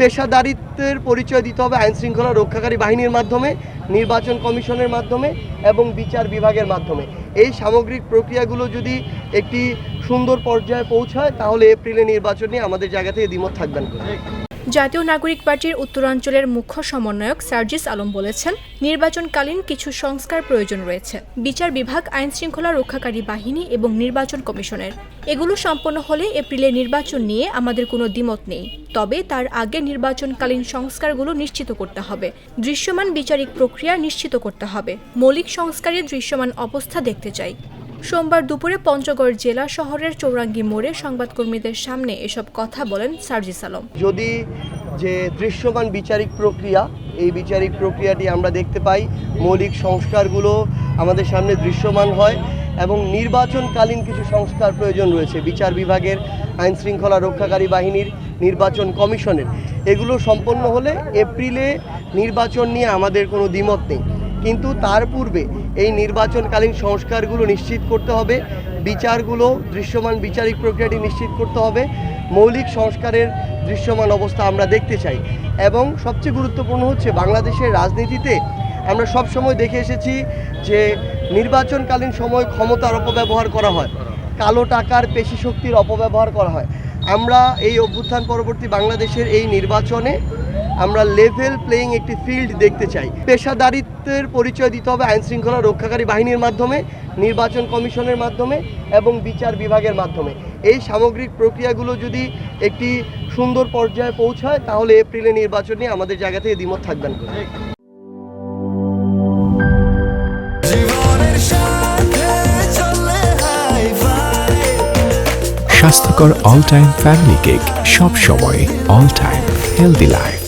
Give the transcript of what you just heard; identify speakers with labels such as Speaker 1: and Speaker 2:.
Speaker 1: পেশাদারিত্বের পরিচয় দিতে হবে আইন শৃঙ্খলা রক্ষাকারী বাহিনীর মাধ্যমে, নির্বাচন কমিশনের মাধ্যমে এবং বিচার বিভাগের মাধ্যমে এই সামগ্রিক প্রক্রিয়াগুলো যদি একটি সুন্দর পর্যায়ে পৌঁছায়, তাহলে এপ্রিলে নির্বাচন নিয়ে আমাদের জায়গা থেকে দ্বিমত থাকবেন।
Speaker 2: জাতীয় নাগরিক পার্টির উত্তরাঞ্চলের মুখ্য সমন্বয়ক সার্জিস আলম বলেছেন, নির্বাচনকালীন কিছু সংস্কার প্রয়োজন রয়েছে। বিচার বিভাগ, আইন শৃঙ্খলা রক্ষাকারী বাহিনী এবং নির্বাচন কমিশনের। এগুলো সম্পন্ন হলে এপ্রিলে নির্বাচন নিয়ে আমাদের কোনো দ্বিমত নেই। তবে তার আগে নির্বাচনকালীন সংস্কারগুলো নিশ্চিত করতে হবে। দৃশ্যমান বিচারিক প্রক্রিয়া নিশ্চিত করতে হবে। মৌলিক সংস্কারের দৃশ্যমান অবস্থা দেখতে চাই। সোমবার দুপুরে পঞ্চগড় জেলা শহরের চৌরাঙ্গি মোড়ে সংবাদকর্মীদের সামনে এসব কথা বলেন সার্জিস আলম।
Speaker 1: যদি যে দৃশ্যমান বিচারিক প্রক্রিয়া, এই বিচারিক প্রক্রিয়াটি আমরা দেখতে পাই, মৌলিক সংস্কারগুলো আমাদের সামনে দৃশ্যমান হয় এবং নির্বাচনকালীন কিছু সংস্কার প্রয়োজন রয়েছে, বিচার বিভাগের, আইন শৃঙ্খলা রক্ষাকারী বাহিনীর, নির্বাচন কমিশনের। এগুলো সম্পন্ন হলে এপ্রিলে নির্বাচন নিয়ে আমাদের কোনো দ্বিমত নেই। কিন্তু তার পূর্বে এই নির্বাচনকালীন সংস্কারগুলো নিশ্চিত করতে হবে, বিচারগুলো, দৃশ্যমান বিচারিক প্রক্রিয়াটি নিশ্চিত করতে হবে, মৌলিক সংস্কারের দৃশ্যমান অবস্থা আমরা দেখতে চাই। এবং সবচেয়ে গুরুত্বপূর্ণ হচ্ছে বাংলাদেশের রাজনীতিতে আমরা সব সময় দেখে এসেছি যে নির্বাচনকালীন সময় ক্ষমতার অপব্যবহার করা হয়, কালো টাকার পেশি শক্তির অপব্যবহার করা হয়। আমরা এই অভ্যুত্থান পরবর্তী বাংলাদেশের এই নির্বাচনে আমরা লেভেল প্লেয়িং একটি ফিল্ড দেখতে চাই। পেশাদারিত্বের পরিচয় দিতে হবে আইন শৃঙ্খলা রক্ষাকারী বাহিনীর মাধ্যমে নির্বাচন কমিশনের মাধ্যমে এবং বিচার বিভাগের মাধ্যমে। এই সামগ্রিক প্রক্রিয়াগুলো যদি একটি সুন্দর পর্যায়ে পৌঁছায় তাহলে এপ্রিলে নির্বাচন নিয়ে আমাদের জায়গা থেকে দ্বিমত থাকবেন
Speaker 3: স্বাস্থ্যকর অল টাইম ফ্যামিলি কেক সব সময় অল টাইম হেলদি লাইফ